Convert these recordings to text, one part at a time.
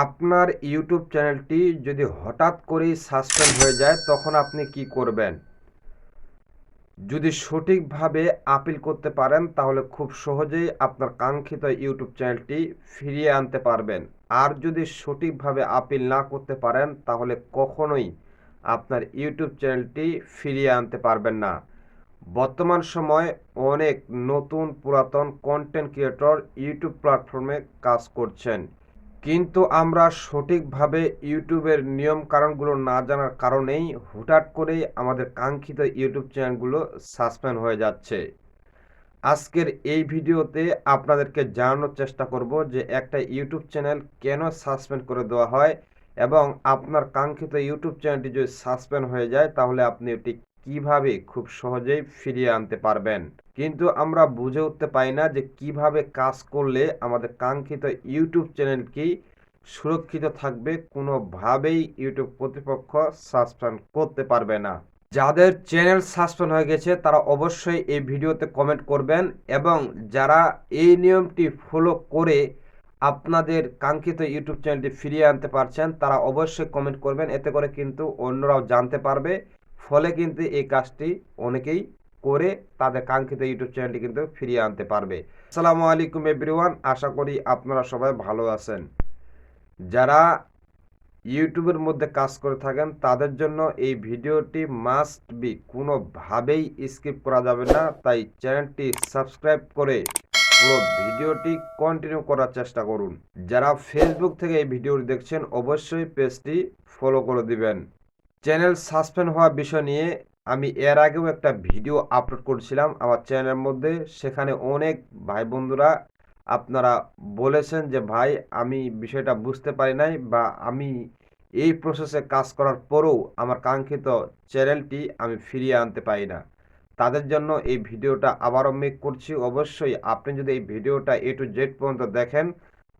আপনার ইউটিউব চ্যানেলটি যদি হঠাৎ করেই সাসপেন্ড হয়ে যায়, তখন আপনি কি করবেন? যদি সঠিকভাবে আপিল করতে পারেন, তাহলে খুব সহজেই আপনার কাঙ্ক্ষিত ইউটিউব চ্যানেলটি ফিরিয়ে আনতে পারবেন। আর যদি সঠিকভাবে আপিল না করতে পারেন, তাহলে কখনোই আপনার ইউটিউব চ্যানেলটি ফিরিয়ে আনতে পারবেন না। বর্তমান সময় অনেক নতুন পুরাতন কন্টেন্ট ক্রিয়েটর ইউটিউব প্ল্যাটফর্মে কাজ করছেন। কিন্তু আমরা সঠিকভাবে ইউটিউবের নিয়ম কারণগুলো না জানার কারণেই হুটহাট করেই আমাদের কাঙ্ক্ষিত ইউটিউব চ্যানেলগুলো সাসপেন্ড হয়ে যাচ্ছে। আজকের এই ভিডিওতে আপনাদেরকে জানানোর চেষ্টা করব যে একটা ইউটিউব চ্যানেল কেন সাসপেন্ড করে দেওয়া হয় এবং আপনার কাঙ্ক্ষিত ইউটিউব চ্যানেলটি যদি সাসপেন্ড হয়ে যায় তাহলে আপনি এটি কীভাবে খুব সহজেই ফিরিয়ে আনতে পারবেন। কিন্তু আমরা বুঝে উঠতে পাই না যে কীভাবে কাজ করলে আমাদের কাঙ্ক্ষিত ইউটিউব চ্যানেলটি সুরক্ষিত থাকবে, কোনোভাবেই ইউটিউব কর্তৃপক্ষ সাসপেন্ড করতে পারবে না। যাদের চ্যানেল সাসপেন্ড হয়ে গেছে, তারা অবশ্যই এই ভিডিওতে কমেন্ট করবেন এবং যারা এই নিয়মটি ফলো করে আপনাদের কাঙ্ক্ষিত ইউটিউব চ্যানেলটি ফিরিয়ে আনতে পারছেন, তারা অবশ্যই কমেন্ট করবেন। এতে করে কিন্তু অন্যরাও জানতে পারবে ফলে কিন্তু এই কাজটি অনেকেই করে তাদের কাঙ্ক্ষিত ইউটিউব চ্যানেলটি কিন্তু ফিরিয়ে আনতে পারবে। আসসালামু আলাইকুম এভরিওয়ান, আশা করি আপনারা সবাই ভালো আছেন। যারা ইউটিউবের মধ্যে কাজ করে থাকেন, তাদের জন্য এই ভিডিওটি মাস্ট বি কোনোভাবেই স্কিপ করা যাবে না। তাই চ্যানেলটি সাবস্ক্রাইব করে পুরো ভিডিওটি কন্টিনিউ করার চেষ্টা করুন। যারা ফেসবুক থেকে এই ভিডিওটি দেখছেন, অবশ্যই পেজটি ফলো করে দিবেন। চ্যানেল সাসপেন্ড হওয়া বিষয় নিয়ে আমি এর আগেও একটা ভিডিও আপলোড করেছিলাম আমার চ্যানেলের মধ্যে। সেখানে অনেক ভাই বন্ধুরা আপনারা বলেছেন যে, ভাই, আমি বিষয়টা বুঝতে পারি নাই বা আমি এই প্রসেসে কাজ করার পরেও আমার কাঙ্ক্ষিত চ্যানেলটি আমি ফিরিয়ে আনতে পারি না। তাদের জন্য এই ভিডিওটা আবারও মেক করছি। অবশ্যই আপনি যদি এই ভিডিওটা এ টু জেড পর্যন্ত দেখেন,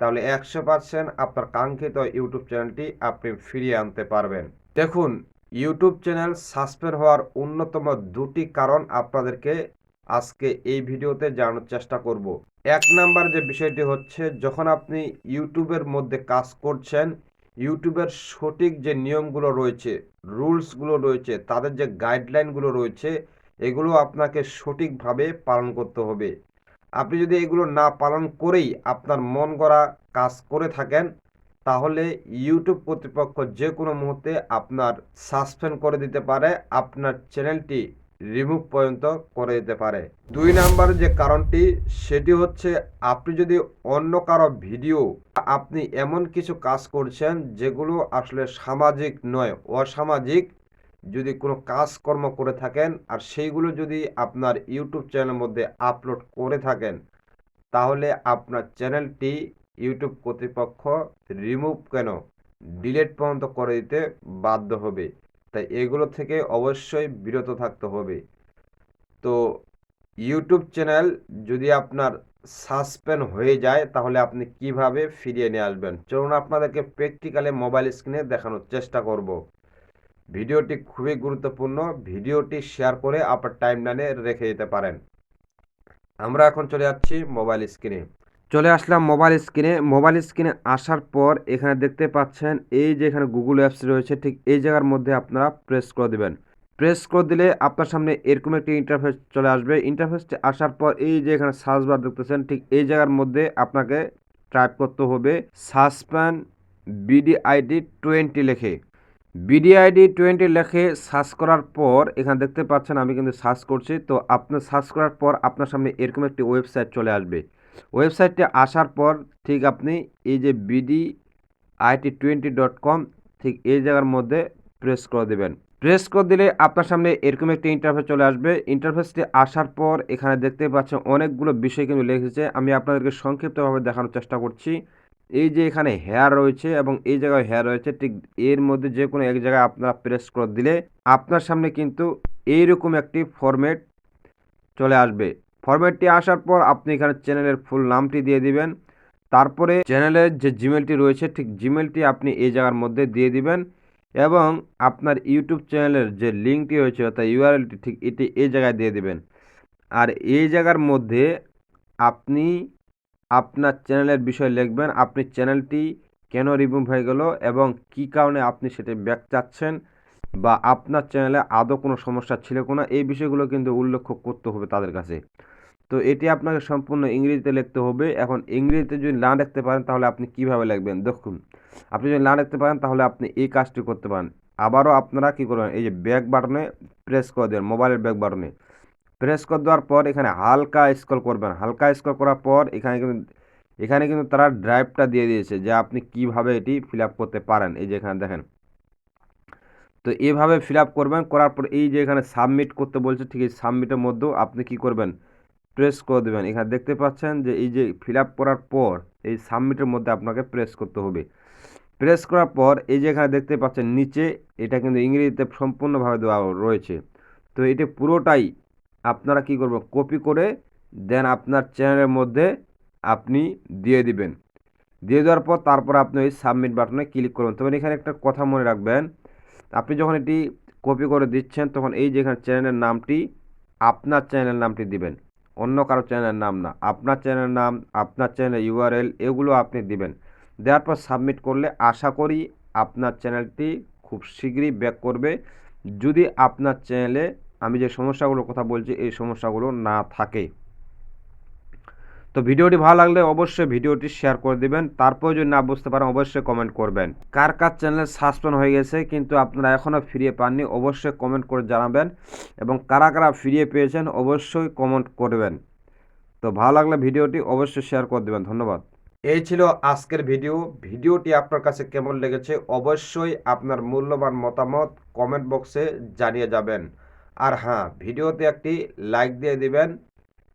তাহলে একশো পার্সেন্ট আপনার কাঙ্ক্ষিত ইউটিউব চ্যানেলটি আপনি ফিরিয়ে আনতে পারবেন। দেখুন ইউটিউব চ্যানেল সাসপেন্ড হওয়ার অন্যতম দুটি কারণ আপনাদেরকে আজকে এই ভিডিওতে জানানোর চেষ্টা করব। এক নাম্বার যে বিষয়টি হচ্ছে, যখন আপনি ইউটিউবের মধ্যে কাজ করছেন, ইউটিউবের সঠিক যে নিয়মগুলো রয়েছে, রুলসগুলো রয়েছে, তাদের যে গাইডলাইনগুলো রয়েছে, এগুলো আপনাকে সঠিকভাবে পালন করতে হবে। আপনি যদি এগুলো না পালন করেই আপনার মন গড়া কাজ করে থাকেন তাহলে ইউটিউব কর্তৃপক্ষ যে কোনো মুহূর্তে আপনার সাসপেন্ড করে দিতে পারে, আপনার চ্যানেলটি রিমুভ পর্যন্ত করে দিতে পারে। দুই নাম্বার যে কারণটি, সেটি হচ্ছে আপনি যদি অন্য কারও ভিডিও আপনি এমন কিছু কাজ করছেন যেগুলো আসলে সামাজিক নয়, অসামাজিক। যদি কোনো কাজকর্ম করে থাকেন আর সেইগুলো যদি আপনার ইউটিউব চ্যানেলের মধ্যে আপলোড করে থাকেন, তাহলে আপনার চ্যানেলটি ইউটিউব কর্তৃপক্ষ রিমুভ কেন? ডিলেট পর্যন্ত করে দিতে বাধ্য হবে। তাই এগুলো থেকে অবশ্যই বিরত থাকতে হবে। তো ইউটিউব চ্যানেল যদি আপনার সাসপেন্ড হয়ে যায়, তাহলে আপনি কীভাবে ফিরিয়ে নিয়ে আসবেন? চলুন আপনাদেরকে প্র্যাকটিক্যালে মোবাইল স্ক্রিনে দেখানোর চেষ্টা করব। ভিডিওটি খুবই গুরুত্বপূর্ণ। ভিডিওটি শেয়ার করে আপনার টাইমলাইনে রেখে দিতে পারেন। আমরা এখন চলে যাচ্ছি মোবাইল স্ক্রিনে। চলে আসলাম মোবাইল স্ক্রিনে মোবাইল স্ক্রিনে আসার পর এখানে দেখতে পাচ্ছেন, এই যে এখানে গুগল অ্যাপস রয়েছে, ঠিক এই জায়গার মধ্যে আপনারা প্রেস করে দেবেন। প্রেস করে দিলে আপনার সামনে এরকম একটি ইন্টারফেস চলে আসবে। ইন্টারফেসটি আসার পর এই যে এখানে সার্চ বার দেখতেছেন, ঠিক এই জায়গার মধ্যে আপনাকে টাইপ করতে হবে সাসপেন্ড বিডিআইডি টোয়েন্টি লেখে। বিডিআইডি টোয়েন্টি লেখে সার্চ করার পর এখানে দেখতে পাচ্ছেন, আমি কিন্তু সার্চ করছি। তো আপনার সার্চ করার পর আপনার সামনে এরকম একটি ওয়েবসাইট চলে আসবে। ওয়েবসাইটটি আসার পর ঠিক আপনি এই যে BD IT twenty dot com ঠিক এই জায়গার মধ্যে প্রেস করে দেবেন। প্রেস করে দিলে আপনার সামনে এরকম একটি ইন্টারফেস চলে আসবে। ইন্টারফেসটি আসার পর এখানে দেখতে পাচ্ছেন অনেকগুলো বিষয় কিন্তু লিখেছে আমি আপনাদেরকে সংক্ষিপ্তভাবে দেখানোর চেষ্টা করছি। এই যে এখানে হেয়ার রয়েছে এবং এই জায়গায় হেয়ার রয়েছে, ঠিক এর মধ্যে যে কোনো এক জায়গায় আপনারা প্রেস করে দিলে আপনার সামনে কিন্তু এইরকম একটি ফরম্যাট চলে আসবে। ফরম্যাটটি আসার পর আপনি এখানে চ্যানেলের ফুল নামটি দিয়ে দিবেন। তারপরে চ্যানেলের যে জিমেলটি রয়েছে, ঠিক জিমেলটি আপনি এই জায়গার মধ্যে দিয়ে দিবেন এবং আপনার ইউটিউব চ্যানেলের যে লিঙ্কটি রয়েছে, অর্থাৎ ইউআরএলটি ঠিক এটি এই জায়গায় দিয়ে দিবেন। আর এই জায়গার মধ্যে আপনি আপনার চ্যানেলের বিষয় লিখবেন, আপনি চ্যানেলটি কেন রিমুভ হয়ে গেল এবং কি কারণে আপনি সেটা ব্যাক চাচ্ছেন। বা আপনার চ্যানেলে আদৌ কোনো সমস্যা ছিল কিনা, এই বিষয়গুলো কিন্তু উল্লেখ করতে হবে তাদের কাছে। তো এটি আপনাকে সম্পূর্ণ ইংরেজিতে লিখতে হবে। এখন ইংরেজিতে যদি না লিখতে পারেন, তাহলে আপনি কীভাবে লিখবেন? দেখুন, আপনি যদি না লিখতে পারেন, তাহলে আপনি এই কাজটি করতে পারেন। আবারও আপনারা কি করবেন? এই যে ব্যাক বাটনে প্রেস করে দেবেন মোবাইলের ব্যাক বাটনে প্রেস করে দেওয়ার পর এখানে হালকা স্ক্রল করবেন। হালকা স্ক্রল করার পর এখানে কিন্তু এখানে কিন্তু তারা ড্রাইভটা দিয়ে দিয়েছে যে আপনি কীভাবে এটি ফিল আপ করতে পারেন। এই যে এখানে দেখেন। তো এভাবে ফিল আপ করবেন, করার পর এই যে এখানে সাবমিট করতে বলছে, ঠিক এই সাবমিটের মধ্যেও আপনি কি করবেন? প্রেস করে দেবেন। এখানে দেখতে পাচ্ছেন যে এই যে ফিল আপ করার পর এই সাবমিটের মধ্যে আপনাকে প্রেস করতে হবে। প্রেস করার পর এই যে এখানে দেখতে পাচ্ছেন নিচে এটা কিন্তু ইংরেজিতে সম্পূর্ণভাবে দেওয়া রয়েছে। তো এটি পুরোটাই আপনারা কি করবেন? কপি করে দেন আপনার চ্যানেলের মধ্যে আপনি দিয়ে দিবেন। দিয়ে দেওয়ার পর তারপর আপনি ওই সাবমিট বাটনে ক্লিক করবেন। তবে এখানে একটা কথা মনে রাখবেন আপনি যখন এটি কপি করে দিচ্ছেন, তখন এই যেখানে চ্যানেলের নামটি, আপনার চ্যানেলের নামটি দিবেন। অন্য কারও চ্যানেলের নাম না। আপনার চ্যানেলের নাম, আপনার চ্যানেলের ইউআরএল এগুলো আপনি দিবেন। দেওয়ার পর সাবমিট করলে আশা করি আপনার চ্যানেলটি খুব শীঘ্রই ব্যাক করবে। যদি আপনার চ্যানেলে আমি যে সমস্যাগুলোর কথা বলছি, এই সমস্যাগুলো না থাকে। তো ভিডিওটি ভালো লাগলে অবশ্যই ভিডিওটি শেয়ার করে দিবেন। তারপর যদি না বুঝতে পারেন, অবশ্যই কমেন্ট করবেন। কার কার চ্যানেল সাসপেন্ড হয়ে গেছে কিন্তু আপনারা এখনও ফিরিয়ে পাননি, অবশ্যই কমেন্ট করে জানাবেন এবং কারা কারা ফিরিয়ে পেয়েছেন, অবশ্যই কমেন্ট করবেন। তো ভালো লাগলে ভিডিওটি অবশ্যই শেয়ার করে দেবেন। ধন্যবাদ। এই ছিল আজকের ভিডিও। ভিডিওটি আপনার কাছে কেমন লেগেছে অবশ্যই আপনার মূল্যবান মতামত কমেন্ট বক্সে জানিয়ে যাবেন। আর হ্যাঁ ভিডিওতে একটি লাইক দিয়ে দিবেন।